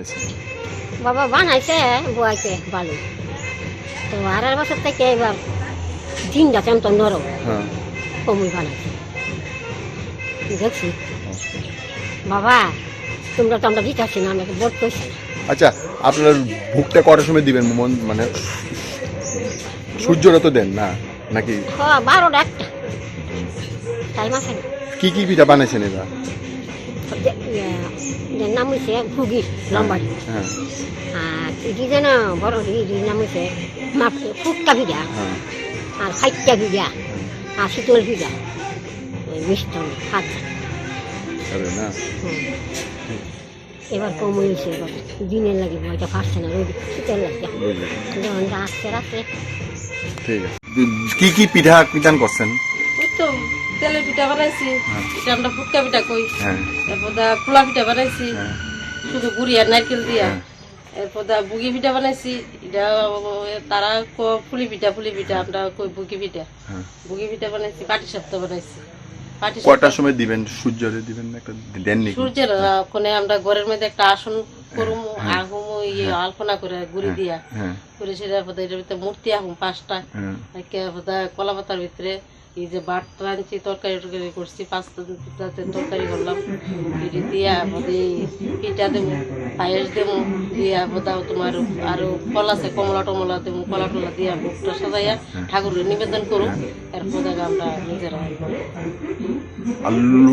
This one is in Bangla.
বানাইছে বাবা বানাইছে বুয়াইছে ভালো তো আড়াই বছর থেকে এবার দিনটা তেমন তো নরম। হ্যাঁ। কমই বানাইছে। দেখছি। বাবা তোমরা তো আমরা দিতেছি না আমাকে বোধ করছি। আচ্ছা আপনার ভুকটা কটার সময় দিবেন মন- মানে সূর্যরা তো দেন না নাকি? হ্যাঁ বারোটা একটা। টাইম আছে কি কি পিঠা বানাইছেন এরা যে নাম হয়েছে ঘুগি লম্বাড়ি হ্যাঁ আর ইডি যেন বড় ইডির নাম হয়েছে ফুটকা ভিজা আর খাইটটা ভিজা আর শীতল ভিজা ওই মিষ্টন হাত এবার কম হয়েছে এবার দিনের লাগে বইটা ফাটছে না রোদ শীতের লাগে বুঝলি যখন আসছে রাতে ঠিক আছে কি কি পিঠা পিঠান করছেন তো তেলের পিঠা বানাইছি হ্যাঁ। এটা আমরা ফুটকা পিঠা কই। হ্যাঁ। এরপর দা খোলা পিঠা বানাইছি হ্যাঁ। শুধু গুড়ি আর নারকেল দিয়া। এরপর দা বুগি পিঠা বানাইছি এটা তারা ফুলি পিঠা ফুলি পিঠা আমরা কই বুগি পিঠা। বুগি পিঠা বানাইছি পাটি সপ্তাহ বানাইছি। পাটি কটার সময় দিবেন? সূর্যরে দিবেন একটা দেননি সূর্যের ওখানে আমরা ঘরের মধ্যে একটা আসন করুম আগুম ইয়ে আলপনা করে গুড়ি দিয়া। করে ভিতরে মূর্তি আগুম পাঁচটা। কলা পাতার ভিতরে এই যে বাট আনছি তরকারি টরকারি করছি, পাঁচটা তরকারি করলাম। এটি দিয়া বোধ পিঠা দেবো, পায়েস দেবো, দিয়া বোধহয় তোমার আরও ফল আছে, কমলা টমলা দেবো, কলা টলা দিয়া ভোগটা সাজাইয়া ঠাকুরের নিবেদন করুক, এরপর আমরা নিজেরা।